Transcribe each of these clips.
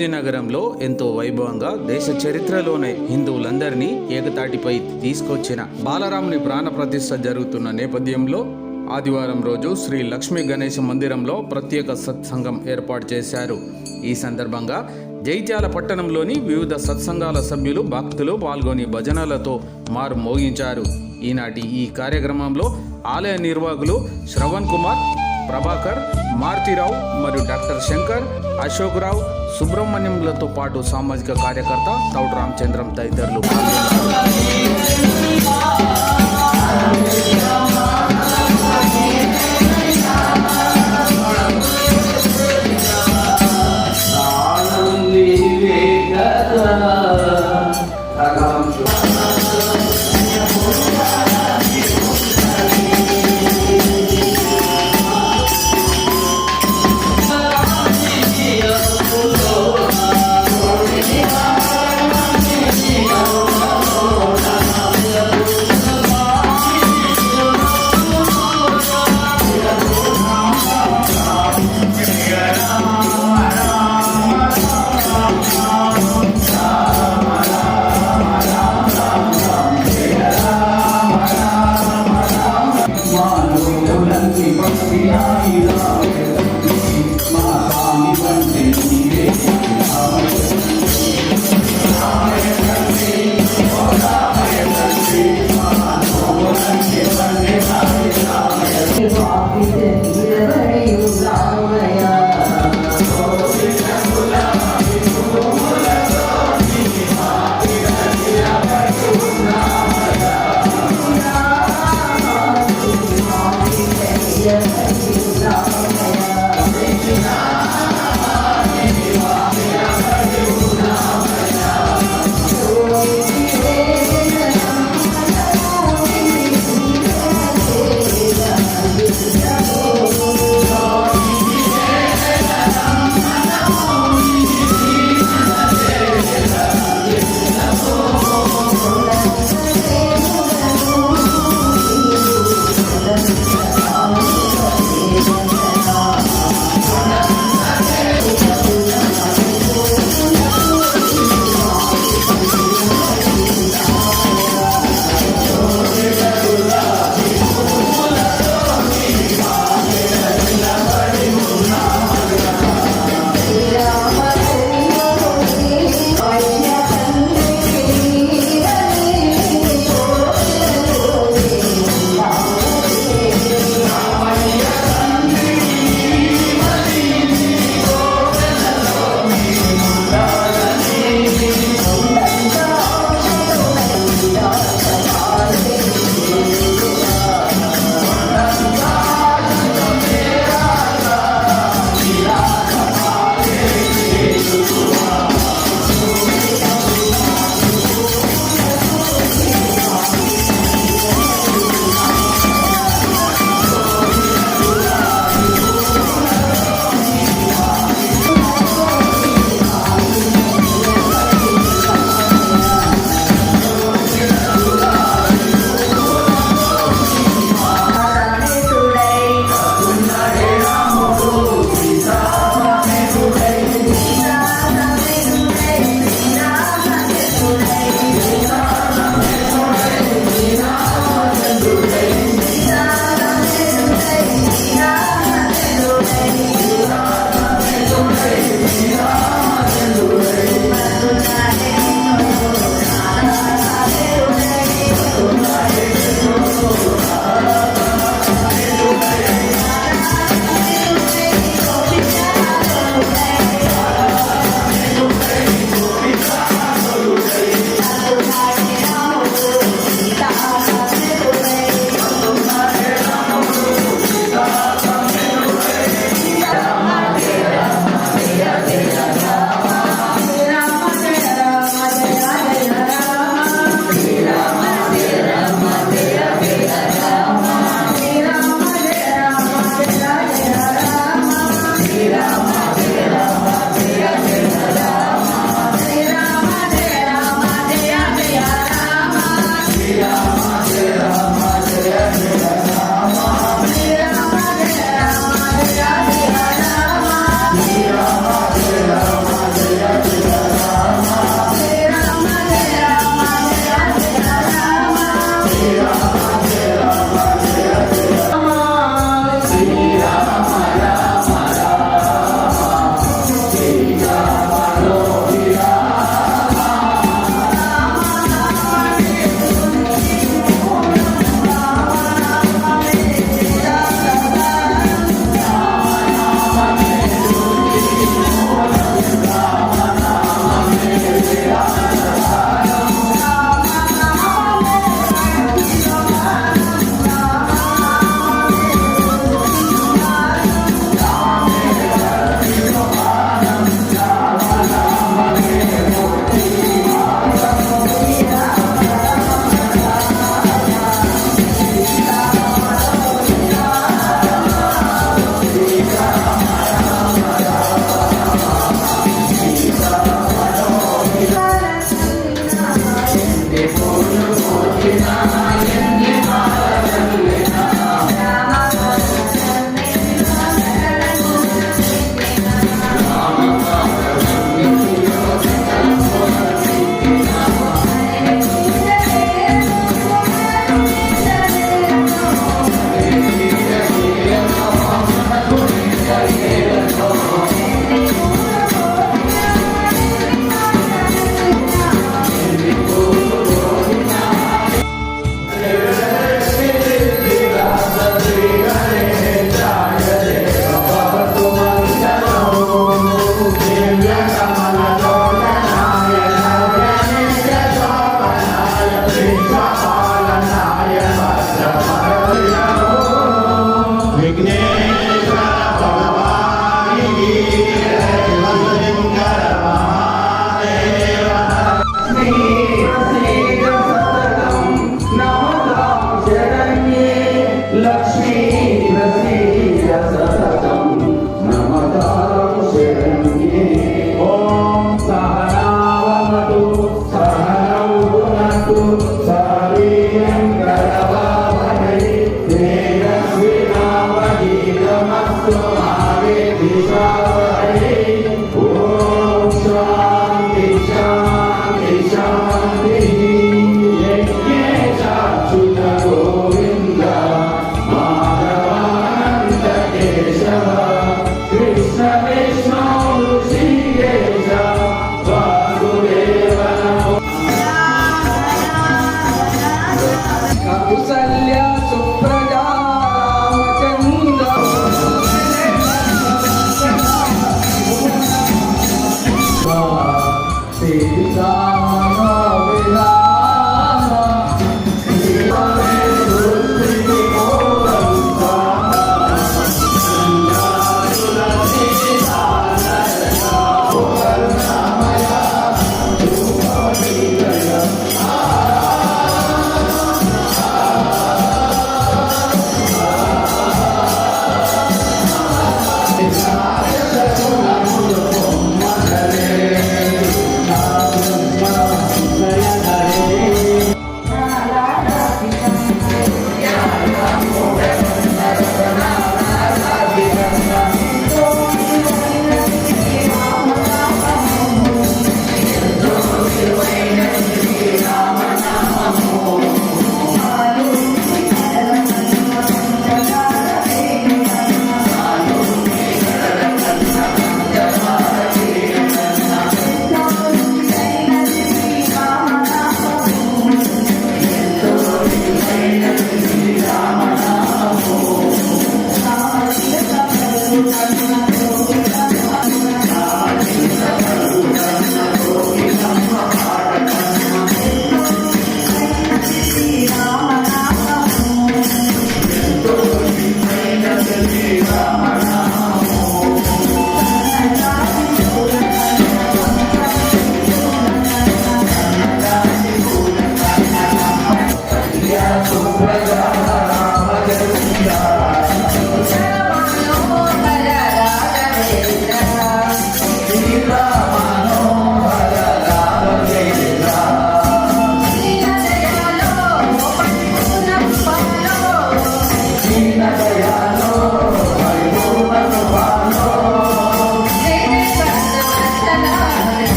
నగరంలో ఎంతో వైభవంగా దేశ చరిత్రలోనే హిందువులందరినీ ఏకతాటిపై తీసుకొచ్చిన బాలరాముని ప్రాణ ప్రతిష్ఠ జరుగుతున్న నేపథ్యంలో ఆదివారం రోజు శ్రీ లక్ష్మీ గణేశ మందిరంలో ప్రత్యేక సత్సంగం ఏర్పాటు చేశారు. ఈ సందర్భంగా జైత్యాల పట్టణంలోని వివిధ సత్సంగాల సభ్యులు భక్తులు పాల్గొని భజనలతో మారు మోగించారు. ఈనాటి ఈ కార్యక్రమంలో ఆలయ నిర్వాహకులు శ్రవణ్ కుమార్ ప్రభాకర్ మారుతిరావు మరియు డాక్టర్ శంకర్ అశోక్ రావు సుబ్రహ్మణ్యంలతో పాటు సామాజిక కార్యకర్త తౌడు రామచంద్రం తదితరులు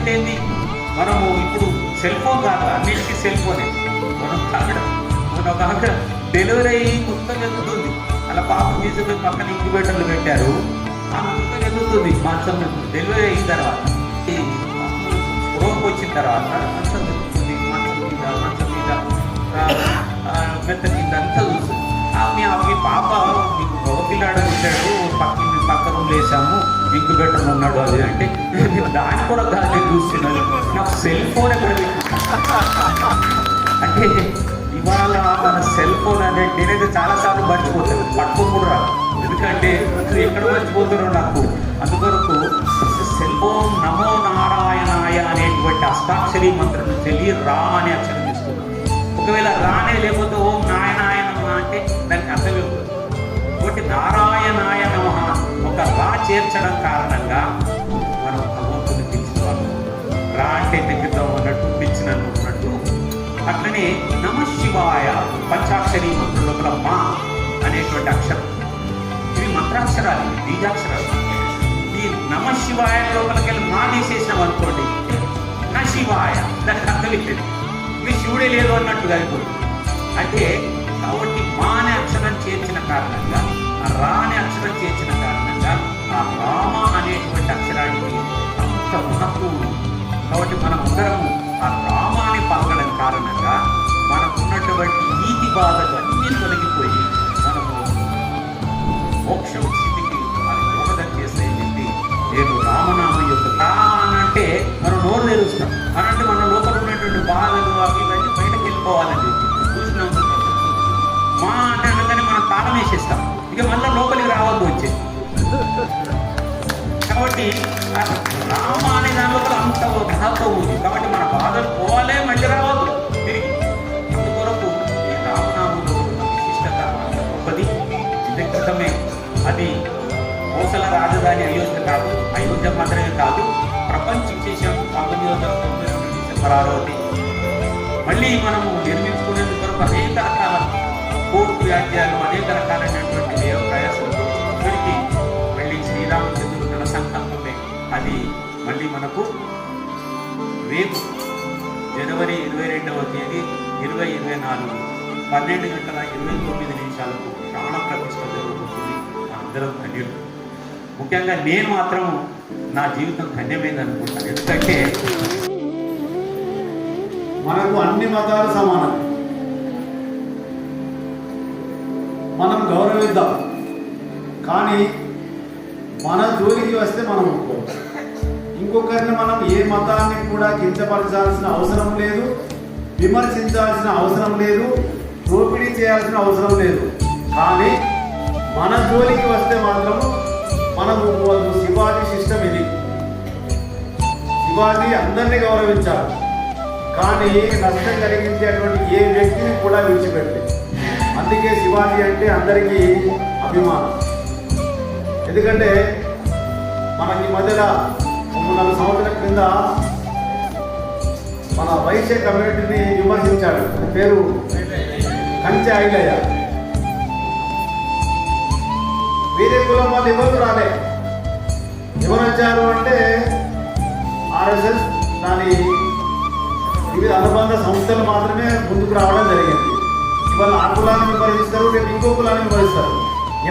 అంటే ఏంది మనము ఇప్పుడు సెల్ ఫోన్ కాదు అన్నిటికీ సెల్ ఫోనే మనం తాగడం మన కాక డెలివరీ అయ్యి కుక్క ఎదుగుతుంది అలా పాప తీసుకుని పక్కన ఇంక్యుబేటర్లు పెట్టారు. ఆ కుక్క ఎదుగుతుంది మాంసం డెలివరీ అయిన తర్వాత. ఈ వచ్చిన తర్వాత మాంసం ఎదుగుతుంది మాంసం మీద మాంసం మీద. మెత్త కింద అంతా చూస్తుంది. మీ పాప మీకు మగ పిల్లాడు ఉంటాడు పక్క పక్క రూమ్లో వేసాము. ఇంక్యుబేటర్ ఉన్నాడు అది అంటే దాన్ని కూడా దాన్ని చూస్తున్నాను. నాకు సెల్ ఫోన్ ఎక్కడ అంటే ఇవాళ మన సెల్ ఫోన్ అంటే నేనైతే చాలాసార్లు మర్చిపోతాను. పట్టుకొని ఎందుకంటే ఎక్కడ మర్చిపోతారో నాకు. అందుకో రా కారణంగా మనం భగవంతుని పిలుచుకోవాలి వాళ్ళు రా అంటే దగ్గరలో ఉన్నట్టు పిలిచిన ఉన్నట్టు అట్లనే నమ శివాయ పంచాక్షరి మంత్రులు మా అనేటువంటి అక్షరం. ఇవి మంత్రాక్షరాలు బీజాక్షరాలు. ఈ నమ శివాయ లోపలికి వెళ్ళి మా తీసేసినాం అనుకోండి నా శివాయ దానికి అర్థం ఇచ్చింది ఇది శివుడే లేదు అన్నట్టుగా అయిపోతుంది అంటే కాబట్టి మా అనే అక్షరం చేర్చిన కారణంగా ఆ రా అంత మహత్వం కాబట్టి మనం అందరం ఆ రామాన్ని పలకడం కారణంగా మనకున్నటువంటి నీతి బాధలు అన్నీ తొలగిపోయి మనము మోక్షం స్థితికి మనం దోహదం చేసేది నేను రామనామం యొక్క అని అంటే మనం నోరు తెరుస్తాం. అనంటే మన లోపల ఉన్నటువంటి బాధలు అవి ఇవన్నీ బయటకు వెళ్ళిపోవాలని చెప్పి చూసినాం మా అంటే అనగానే మనం తాళం వేసేస్తాం. ఇక మళ్ళీ లోపలికి రావద్దు వచ్చేది కాబట్టి రామ అనే దాని లోపల అంత ఒక ఉంది. కాబట్టి మన బాధలు పోవాలే మళ్ళీ రావద్దు. తిరిగి. అందుకొరకు ఈ రామనామంలో విశిష్టత గొప్పది విదగ్ధమే అది కోసల రాజధాని అయోధ్య కాదు. అయోధ్య మాత్రమే కాదు. ప్రపంచ విశేషం పంతొమ్మిది వందల తొంభై రెండు డిసెంబర్ ఆరవ మళ్ళీ మనము నిర్మించుకునేందుకు అనేక రకాల కోర్టు వ్యాజ్యాలు అనేక రకాలైనటువంటి అది మళ్ళీ మనకు రేపు జనవరి ఇరవై రెండవ తేదీ ఇరవై ఇరవై నాలుగు పన్నెండు గంటల ఇరవై తొమ్మిది నిమిషాలకు ప్రాణ ప్రతిష్ట జరుగుతుంది. అందరం ధన్యులు. ముఖ్యంగా నేను మాత్రం నా జీవితం ధన్యమైంది అనుకుంటాను. ఎందుకంటే మనకు అన్ని మతాలు సమానం. మనం గౌరవిద్దాం. కానీ మన జోలికి వస్తే మనం ఒప్పుకోవచ్చు ఇంకొకరిని మనం ఏ మతాన్ని కూడా కించపరచాల్సిన అవసరం లేదు విమర్శించాల్సిన అవసరం లేదు దోపిడీ చేయాల్సిన అవసరం లేదు. కానీ మన జోలికి వస్తే మాత్రం మనకు ఒప్పుకోవద్దు శివాజీ సిస్టమ్ ఇది. శివాజీ అందరినీ గౌరవించాలి. కానీ నష్టం కలిగించేటువంటి ఏ వ్యక్తిని కూడా విడిచిపెట్టి అందుకే శివాజీ అంటే అందరికీ అభిమానం. ఎందుకంటే మనకి మధ్యలో నాలుగు సంవత్సరాల క్రింద మన వైశ్య కమ్యూనిటీని విమర్శించాడు. పేరు కంచె ఐలయ్య. వేరే కులం వాళ్ళు ఎవరు రాలే? ఎవరు వచ్చారు అంటే ఆర్ఎస్ఎస్ దాని వివిధ అనుబంధ సంస్థలు మాత్రమే ముందుకు రావడం జరిగింది. ఇవాళ ఆ కులాన్ని విమర్శిస్తారు రేపు ఇంకో కులాన్ని విమర్శిస్తారు.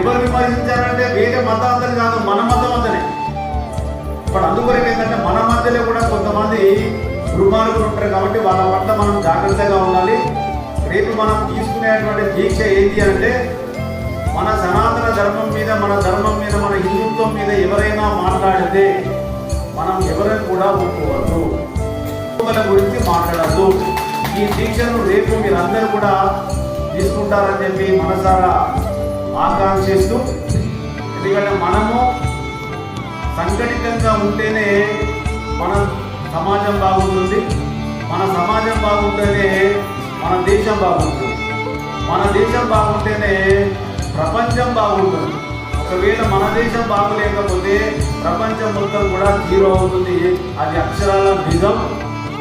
ఎవరు విమర్శించారంటే వేరే మతాంతలు కాదు మన మతం అంతనే. ఇప్పుడు అందుకొరకు ఏంటంటే మన మధ్యలో కూడా కొంతమంది దుర్మార్గులు ఉంటారు కాబట్టి వాళ్ళ పట్ల మనం జాగ్రత్తగా ఉండాలి. రేపు మనం తీసుకునేటువంటి దీక్ష ఏంటి అంటే మన సనాతన ధర్మం మీద మన ధర్మం మీద మన హిందుత్వం మీద ఎవరైనా మాట్లాడితే మనం ఎవరైనా కూడా ఒప్పుకోవద్దు. మన గురించి మాట్లాడద్దు. ఈ దీక్షను రేపు మీరందరూ కూడా తీసుకుంటారని చెప్పి మనసారా ఆకాంక్షిస్తూ ఎందుకంటే మనము సంఘటితంగా ఉంటేనే మన సమాజం బాగుంటుంది. మన సమాజం బాగుంటేనే మన దేశం బాగుంటుంది. మన దేశం బాగుంటేనే ప్రపంచం బాగుంటుంది. ఒకవేళ మన దేశం బాగులేకపోతే ప్రపంచం మొత్తం కూడా జీరో అవుతుంది. అది అక్షరాల నిజం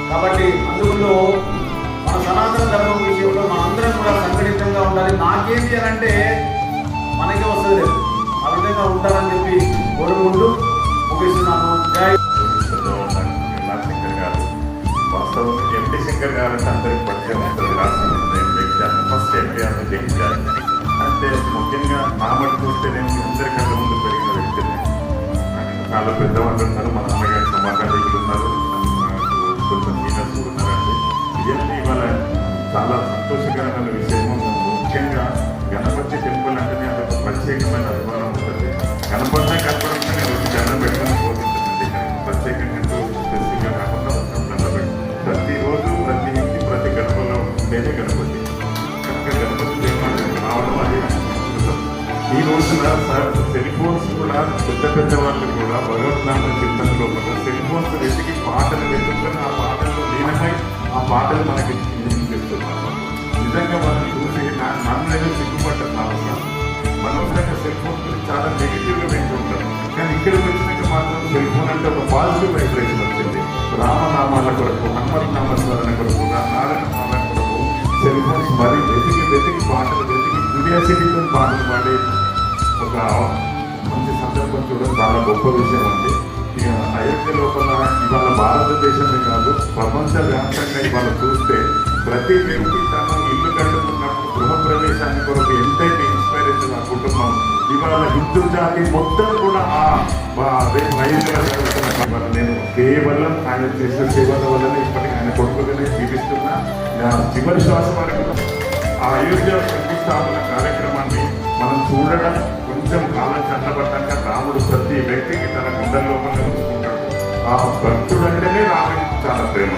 కాబట్టి అందులో మన సనాతన ధర్మం విషయంలో మనందరం కూడా సంఘటితంగా ఉండాలి. నాకేంటి అని అంటే మనకే వస్తుంది ఆ విధంగా ఉంటారని చెప్పి కోరుకుంటూ ఎంపీ గారు అందరికి పరిచయం ఉంటుంది రాష్ట్రం నేను జగించాను ఫస్ట్ ఎంపీ అని జగించాను అంటే ముఖ్యంగా నా మటు చూస్తే నేను అందరికంటే ముందు పెరిగిన వ్యక్తిని చాలా పెద్దవాళ్ళు ఉన్నారు మన అమ్మగారి సమాధానికులు ఉన్నారు కొంచెం మీనర్స్ ఉన్నారండి ఇవన్నీ ఇవాళ చాలా సంతోషకరమైన విషయము ముఖ్యంగా గణపతి టెంపుల్ అంటేనే అదొక ప్రత్యేకమైన అభిమానం ఉంటుంది గణపతి కనపడంగానే ఈ సార్ సెల్ ఫోన్స్ కూడా పెద్ద పెద్ద వాళ్ళు కూడా భగవద్నామ చింతనలో కూడా సెల్ ఫోన్స్ వెతికి పాటలు వెతుకుని ఆ పాటల్లో లీనమై ఆ పాటలు మనకి వినిపిస్తున్నారు నిజంగా మనం చూసి నన్ను నేను సిగ్గుపడ్డాను మనం సెల్ ఫోన్ గురించి చాలా నెగిటివ్గా వింటుంటాం కానీ ఇక్కడికి వచ్చినాక మాత్రం సెల్ ఫోన్ అంటే ఒక పాజిటివ్ వైబ్రేషన్ వచ్చింది. రామనామాల కొరకు హనుమత్ స్మరణ కొరకు నారాయణనామాల కొరకు సెల్ ఫోన్స్ మరి వెతికి వెతికి పాటలు వెతికి క్యూరియాసిటీతో పాటలు పాడే ఒక మంచి సందర్భం చూడడం చాలా గొప్ప విషయం అండి. ఇక అయోధ్య లోపల ఇవాళ భారతదేశమే కాదు ప్రపంచవ్యాప్తంగా ఇవాళ చూస్తే ప్రతి వ్యక్తి తన ఇల్లు కట్టుకున్నప్పుడు గృహప్రవేశాన్ని కొరకు ఎంతైతే ఇన్స్పైరేషన్ ఆ కుటుంబం ఇవాళ హిందూ జాతి మొత్తం కూడా ఆ వా- రేపు ఇవాళ నేను కేవలం ఆయన చేసిన సేవల వల్లనే ఇప్పటికీ ఆయన కొడుకుగానే జీవిస్తున్నా. చివరి శ్వాస వరకు ఆ అయోధ్య ప్రతిష్టాపన కార్యక్రమాన్ని మనం చూడడం నిత్యం కాలం చట్టబడ్డాక రాముడు ప్రతి వ్యక్తికి తన గుండెల్లో కలుపుకుంటాడు ఆ భక్తుడు అంటేనే రాముడికి చాలా ప్రేమ.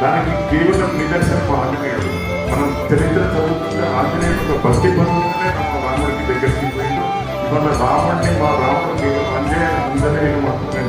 దానికి కేవలం నిదర్శనం ఆంజనేయుడు మనం చరిత్ర చదువుతుంటే ఆంజనేయుడు భక్తి పనులనే మన రాముడికి దగ్గరికి పోయింది ఇవాళ రాముడిని మా రాముడు కేవలం అంజనేయ అంజనేయుడు మాత్రమే